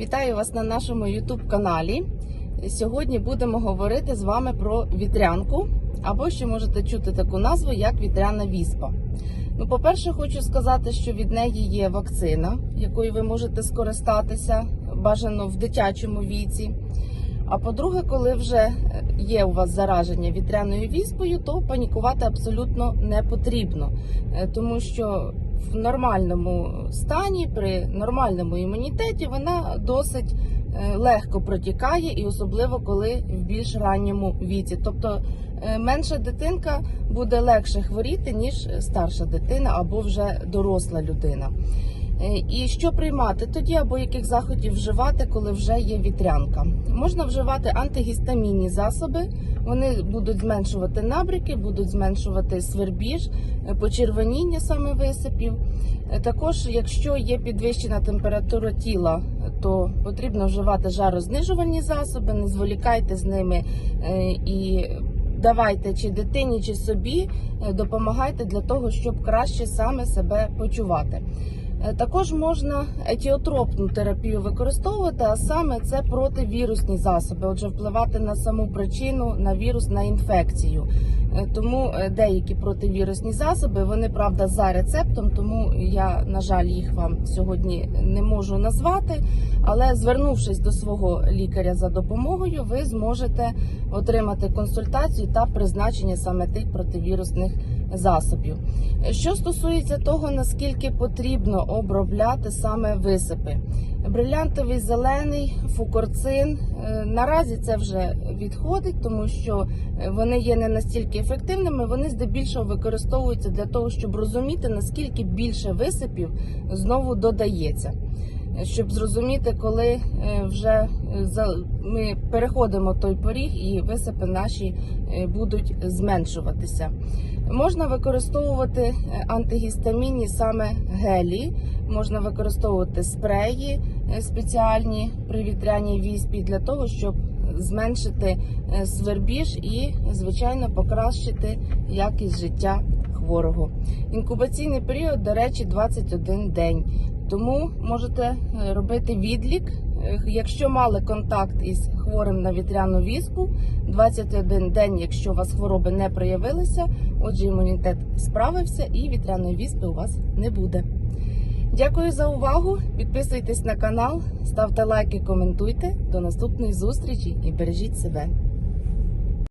Вітаю вас на нашому YouTube каналі. Сьогодні будемо говорити з вами про вітрянку, або ще можете чути таку назву, як вітряна віспа. Ну, по-перше, хочу сказати, що від неї є вакцина, якою ви можете скористатися бажано в дитячому віці. А по-друге, коли вже є у вас зараження вітряною віспою, то панікувати абсолютно не потрібно, Е, тому що в нормальному стані, при нормальному імунітеті, вона досить е, легко протікає, і особливо коли в більш ранньому віці. Тобто е, менша дитинка буде легше хворіти, ніж старша дитина або вже доросла людина. Е, І що приймати тоді, або яких заходів вживати, коли вже є вітрянка? Можна вживати антигістамінні засоби. Вони будуть зменшувати набряки, будуть зменшувати свербіж, е, почервоніння саме висипів. Е, Також, якщо є підвищена температура тіла, то потрібно вживати жарознижувальні засоби, не зволікайте з ними і давайте чи дитині, чи собі допомагайте для того, щоб краще саме себе почувати. Е, Також можна етіотропну терапію використовувати, а саме це противірусні засоби, отже, впливати на саму причину на вірус на інфекцію. Е, Тому е, деякі противірусні засоби вони правда за рецептом, тому я на жаль їх вам сьогодні не можу назвати. Але звернувшись до свого лікаря за допомогою, ви зможете отримати консультацію та призначення саме тих противірусних засобів. Що стосується того, наскільки потрібно обробляти саме висипи, брилянтовий зелений, фукорцин. е, Наразі це вже відходить, тому що е, вони є не настільки ефективними. Вони здебільшого використовуються для того, щоб розуміти наскільки більше висипів знову додається. Щоб зрозуміти, коли е, вже е, ми переходимо той поріг і висипи наші е, будуть зменшуватися. Можна використовувати антигістамінні саме гелі, можна використовувати спреї спеціальні при вітряній віспі для того, щоб зменшити свербіж і, звичайно, покращити якість життя хворого. Інкубаційний період, до речі, 21 день. Тому можете е, робити відлік. Е, Якщо мали контакт із хворим на вітряну віспу, 21 день, якщо у вас хвороби не проявилися, отже, імунітет справився і вітряної віспи у вас не буде. Дякую за увагу. Підписуйтесь на канал, ставте лайки, коментуйте. До наступної зустрічі і бережіть себе.